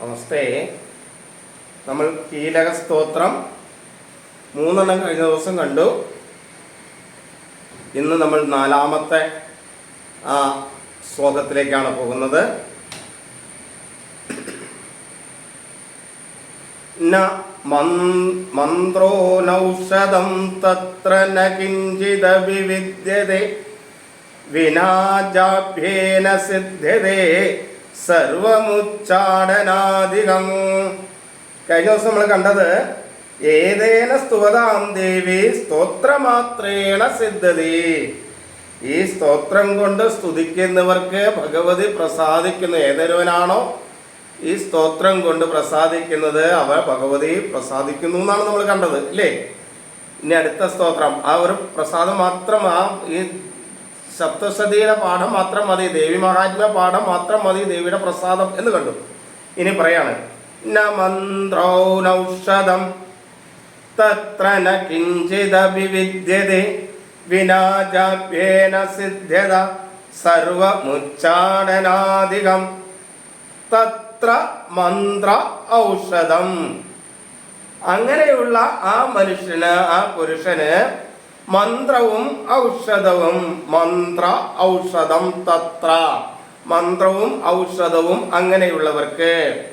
നമസ്തേ. നമ്മൾ കീലക സ്തോത്രം മൂന്നെണ്ണം കഴിഞ്ഞ ദിവസം കണ്ടു. ഇന്ന് നമ്മൾ നാലാമത്തെ ആ ശ്ലോകത്തിലേക്കാണ് പോകുന്നത്. ന മന്ത്രോ നൗഷധം തത്ര ന കിഞ്ചിദപി വിദ്യതേ വിനാജാഭ്യേന സിദ്ധ്യതേ. സർവമുച്ചാടനാധികം. കഴിഞ്ഞ ദിവസം നമ്മൾ കണ്ടത് ഏതേന സ്തുവതാം ദേവി സ്തോത്രമാത്രേണ സിദ്ധതി. ഈ സ്തോത്രം കൊണ്ട് സ്തുതിക്കുന്നവർക്ക് ഭഗവതി പ്രസാദിക്കുന്ന ഏതൊരുവനാണോ ഈ സ്തോത്രം കൊണ്ട് പ്രസാദിക്കുന്നത് അവ ഭഗവതി പ്രസാദിക്കുന്നു എന്നാണ് നമ്മൾ കണ്ടത് അല്ലേ? ഇനി അടുത്ത സ്തോത്രം. ആ ഒരു പ്രസാദം മാത്രം ആ ഈ സപ്തസതിയുടെ പാഠം മാത്രം മതി ദേവി മഹാത്മ്യ പാഠം മാത്രം മതി ദേവിയുടെ പ്രസാദം എന്ന് കണ്ടു. ഇനി പറയാണ് തത്ര സർവമുച്ചാടനാധികം തത്ര മന്ത്ര ഔഷധം. അങ്ങനെയുള്ള ആ മനുഷ്യന് ആ പുരുഷന് മന്ത്രവും ഔഷധവും. മന്ത്ര ഔഷധം തത്ര. മന്ത്രവും ഔഷധവും അങ്ങനെയുള്ളവർക്ക്.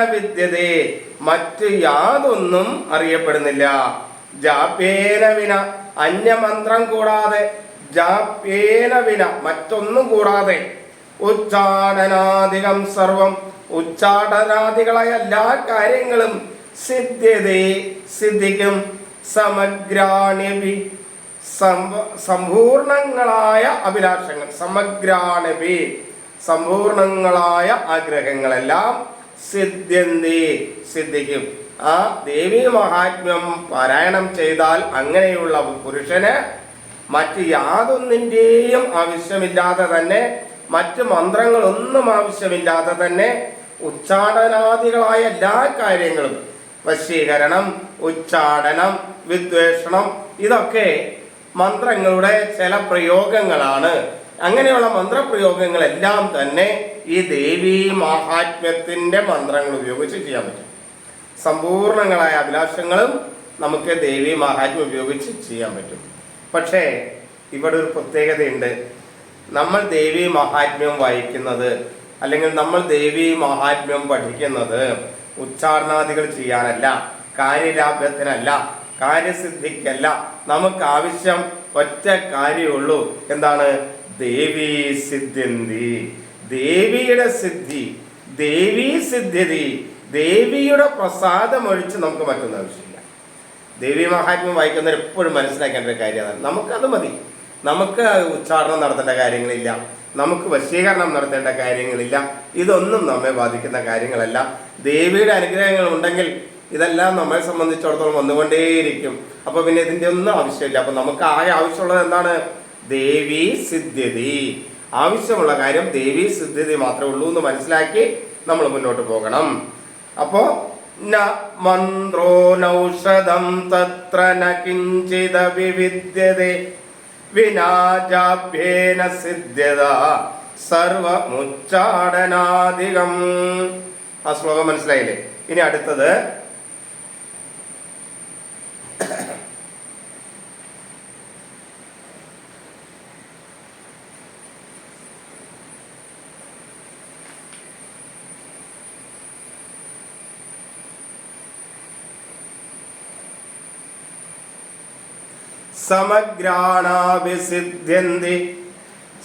വിദ്യതേ. മറ്റ് യാതൊന്നും അറിയപ്പെടുന്നില്ല. അന്യമന്ത്രം കൂടാതെ. ജാപ്യേനവിന മറ്റൊന്നും കൂടാതെ. ഉച്ചാടനാധികം സർവം. ഉച്ചാടനാദികളായ എല്ലാ കാര്യങ്ങളും സിദ്ധ്യതേ സിദ്ധിക്കും. സമഗ്രാണിപി സംഭ- സമ്പൂർണങ്ങളായ അഭിലാഷങ്ങൾ. സമഗ്രാണി സമ്പൂർണങ്ങളായ ആഗ്രഹങ്ങളെല്ലാം സിദ്ധ്യന്തി സിദ്ധിക്കും. ആ ദേവീ മഹാത്മ്യം പാരായണം ചെയ്താൽ അങ്ങനെയുള്ള പുരുഷന് മറ്റ് യാതൊന്നിന്റെയും ആവശ്യമില്ലാതെ തന്നെ മറ്റ് മന്ത്രങ്ങളൊന്നും ആവശ്യമില്ലാതെ തന്നെ ഉച്ചാടനാദികളായ എല്ലാ കാര്യങ്ങളും വശീകരണം ഉച്ചാടനം വിദ്വേഷണം ഇതൊക്കെ മന്ത്രങ്ങളുടെ ചില പ്രയോഗങ്ങളാണ്. അങ്ങനെയുള്ള മന്ത്രപ്രയോഗങ്ങളെല്ലാം തന്നെ ഈ ദേവീ മാഹാത്മ്യത്തിന്റെ മന്ത്രങ്ങൾ ഉപയോഗിച്ച് ചെയ്യാൻ പറ്റും. സമ്പൂർണങ്ങളായ അഭിലാഷങ്ങളും നമുക്ക് ദേവി മഹാത്മ്യം ഉപയോഗിച്ച് ചെയ്യാൻ പറ്റും. പക്ഷേ ഇവിടെ ഒരു പ്രത്യേകതയുണ്ട്. നമ്മൾ ദേവി മഹാത്മ്യം വായിക്കുന്നത് അല്ലെങ്കിൽ നമ്മൾ ദേവി മഹാത്മ്യം പഠിക്കുന്നത് ഉച്ചാരണാദികൾ ചെയ്യാനല്ല. കാര്യലാഭ്യത്തിനല്ല കാര്യസിദ്ധിക്കല്ല. നമുക്ക് ആവശ്യം ഒറ്റ കാര്യമുള്ളൂ. എന്താണ്? ദേവി സിദ്ധ്യന്തി. ദേവിയുടെ സിദ്ധി ദേവി സിദ്ധ്യതി ദേവിയുടെ പ്രസാദം ഒഴിച്ച് നമുക്ക് മറ്റൊന്നും ആവശ്യമില്ല. ദേവി മഹാത്മ്യം വായിക്കുന്നവർ എപ്പോഴും മനസ്സിലാക്കേണ്ട ഒരു കാര്യമാണ്. നമുക്കത് മതി. നമുക്ക് ഉച്ചാരണം നടത്തേണ്ട കാര്യങ്ങളില്ല. നമുക്ക് വശീകരണം നടത്തേണ്ട കാര്യങ്ങളില്ല. ഇതൊന്നും നമ്മെ ബാധിക്കുന്ന കാര്യങ്ങളല്ല. ദേവിയുടെ അനുഗ്രഹങ്ങൾ ഉണ്ടെങ്കിൽ ഇതെല്ലാം നമ്മെ സംബന്ധിച്ചിടത്തോളം വന്നുകൊണ്ടേയിരിക്കും. അപ്പൊ പിന്നെ ഇതിന്റെ ഒന്നും ആവശ്യമില്ല. അപ്പൊ നമുക്ക് ആകെ ആവശ്യമുള്ളത് എന്താണ്? ദേവി സിദ്ധ്യതി. ആവശ്യമുള്ള കാര്യം ദേവി സിദ്ധ്യതി മാത്രമേ ഉള്ളൂ എന്ന് മനസ്സിലാക്കി നമ്മൾ മുന്നോട്ട് പോകണം. അപ്പോ ന മന്ത്രോ തത്ര ന വിനാജാഭ്യേന സിദ്ധ്യത സർവമുച്ചാടനാധികം. ആ ശ്ലോകം മനസ്സിലായില്ലേ? ഇനി അടുത്തത് സമഗ്രാണാഭിസിദ്ധ്യന്തി.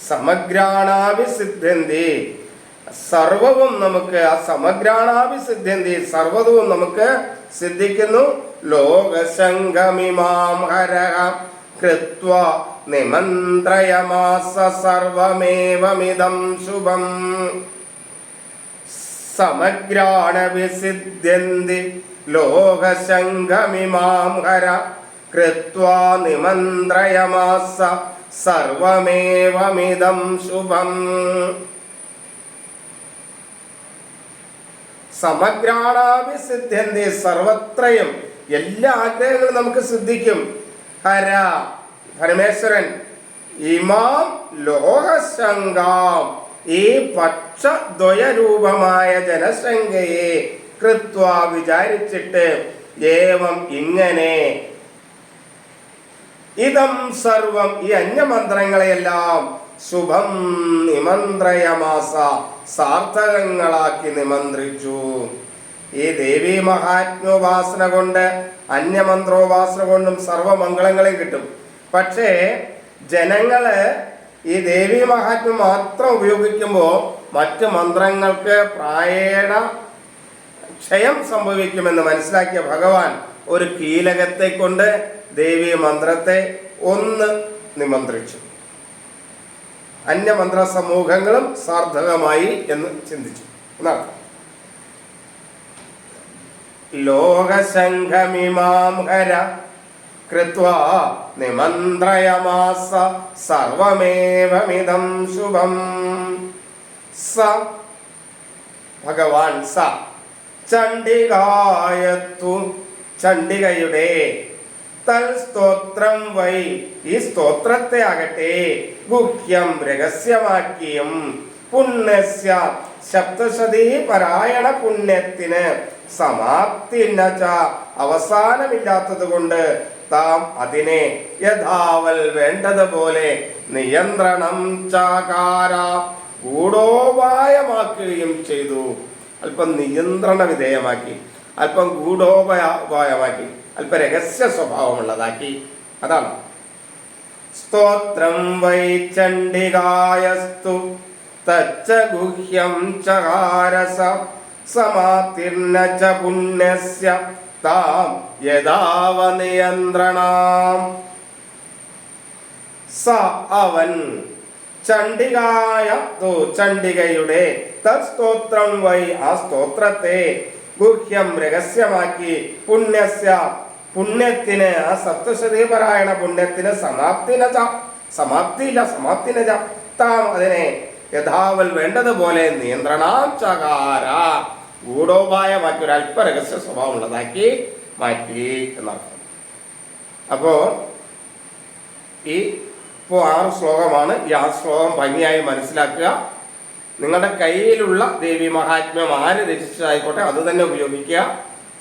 സമഗ്രാണാഭിസിദ്ധ്യന്തി. സർവവും നമുക്ക് ആ സമഗ്രാണാഭിസിദ്ധ്യന്തി സർവതവും നമുക്ക് സിദ്ധിക്കുന്നു. ലോകശങ്കമിമാം ഹരഹ കൃത്വ നിമന്ത്രയമാസ സർവമേവമിതം ശുഭം. സമഗ്രാണവിസിദ്ധ്യന്തി ലോകശങ്കമിമാം ഹര കൃത്വാ നിമന്ത്രയമാസ സർവമേവമിതം ശുഭം സമഗ്രാണാവിസിദ്ധ്യന്തി സർവത്രയും എല്ലാ ആഗ്രഹങ്ങളും നമുക്ക് സിദ്ധിക്കും. ഹര പരമേശ്വരൻ. ഇമാം ലോകശങ്കാം ഈ പക്ഷദ്വയരൂപമായ ജനശങ്കയെ കൃത്വ വിചാരിച്ചിട്ട് ഏവം ഇങ്ങനെ ഇതം സർവം ഈ അന്യമന്ത്രങ്ങളെയെല്ലാം ശുഭം നിമന്ത്രയമാസ സാർത്ഥകങ്ങളാക്കി നിമന്ത്രിച്ചു. ഈ ദേവി മഹാത്മ്യോപാസന കൊണ്ട് അന്യമന്ത്രോപാസന കൊണ്ടും സർവമംഗളങ്ങളെയും കിട്ടും. പക്ഷേ ജനങ്ങൾ ഈ ദേവി മഹാത്മ്യം മാത്രം ഉപയോഗിക്കുമ്പോൾ മറ്റ് മന്ത്രങ്ങൾക്ക് പ്രായേണ ക്ഷയം സംഭവിക്കുമെന്ന് മനസ്സിലാക്കിയ ഭഗവാൻ ഒരു കീലകത്തെ കൊണ്ട് ദേവി മന്ത്രത്തെ ഒന്ന് നിമന്ത്രിച്ചു. അന്യമന്ത്ര സമൂഹങ്ങളും സാർത്ഥകമായി എന്ന് ചിന്തിച്ചു. എന്നാണ് ലോകശംഖമിമാം ഹര നിമന്ത്രയമാസ സർവമേവമിതം ശുഭം. സ ഭഗവാൻ സ. ചണ്ഡികായത്തു ചണ്ഡികയുടെ തൽ സ്തോത്രം വൈ. ഈ സ്തോത്രത്തെ ആകട്ടെ. ഗുഹ്യം രഹസ്യമാക്കിയും പുണ്യസ്യ ശബ്ദശതി പരായണ പുണ്യത്തിന് സമാപ്തി അവസാനമില്ലാത്തത് കൊണ്ട് താം അതിനെ യഥാവൽ വേണ്ടതുപോലെ നിയന്ത്രണം ചാകാര. ഗൂഢോപായമാക്കുകയും ചെയ്തു. അല്പം നിയന്ത്രണ വിധേയമാക്കി. അല്പം ഗൂഢോപായമാക്കി അല്പ രഹസ്യ സ്വഭാവമുള്ളതാക്കി. അതാണ്. സ്തോത്രം വൈ ചണ്ഡികായസ്തു തച്ച ഗുഹ്യം ചകാരസ സമാതിർണ ച പുണ്യസ്യ താം യഥാവ നിയന്ത്രണാം സ അവൻ ചണ്ഡികായ ചണ്ഡികയുടെ തസ്തോത്രം വൈ ആ സ്തോത്രത്തെ ഗുഹ്യം രഹസ്യമാക്കി പുണ്യസ്യ പുണ്യത്തിന് ആ സപ്തശതീപരായണ പുണ്യത്തിന് സമാപ്തിന സമാപ്തിയില്ല സമാപ്തിന താം അതിനെ യഥാവൽ വേണ്ടതുപോലെ നിയന്ത്രണം ചകാര. ഗൂഢോപായമാക്കി ഒരു അല്പ രഹസ്യ സ്വഭാവമുള്ളതാക്കി മാറ്റി എന്നർത്ഥം. അപ്പോ ഈ ഇപ്പോൾ ആറ് ശ്ലോകമാണ്. ഈ ആറ് ശ്ലോകം ഭംഗിയായി മനസ്സിലാക്കുക. നിങ്ങളുടെ കയ്യിലുള്ള ദേവി മഹാത്മ്യം ആര് രചിച്ചതായിക്കോട്ടെ അത് തന്നെ ഉപയോഗിക്കുക.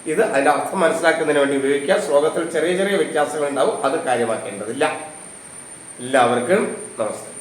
ഇത് അതിന്റെ അർത്ഥം മനസ്സിലാക്കുന്നതിന് വേണ്ടി ഉപയോഗിക്കുക. ശ്ലോകത്തിൽ ചെറിയ ചെറിയ വ്യത്യാസങ്ങൾ ഉണ്ടാവും അത് കാര്യമാക്കേണ്ടതില്ല. എല്ലാവർക്കും നമസ്കാരം.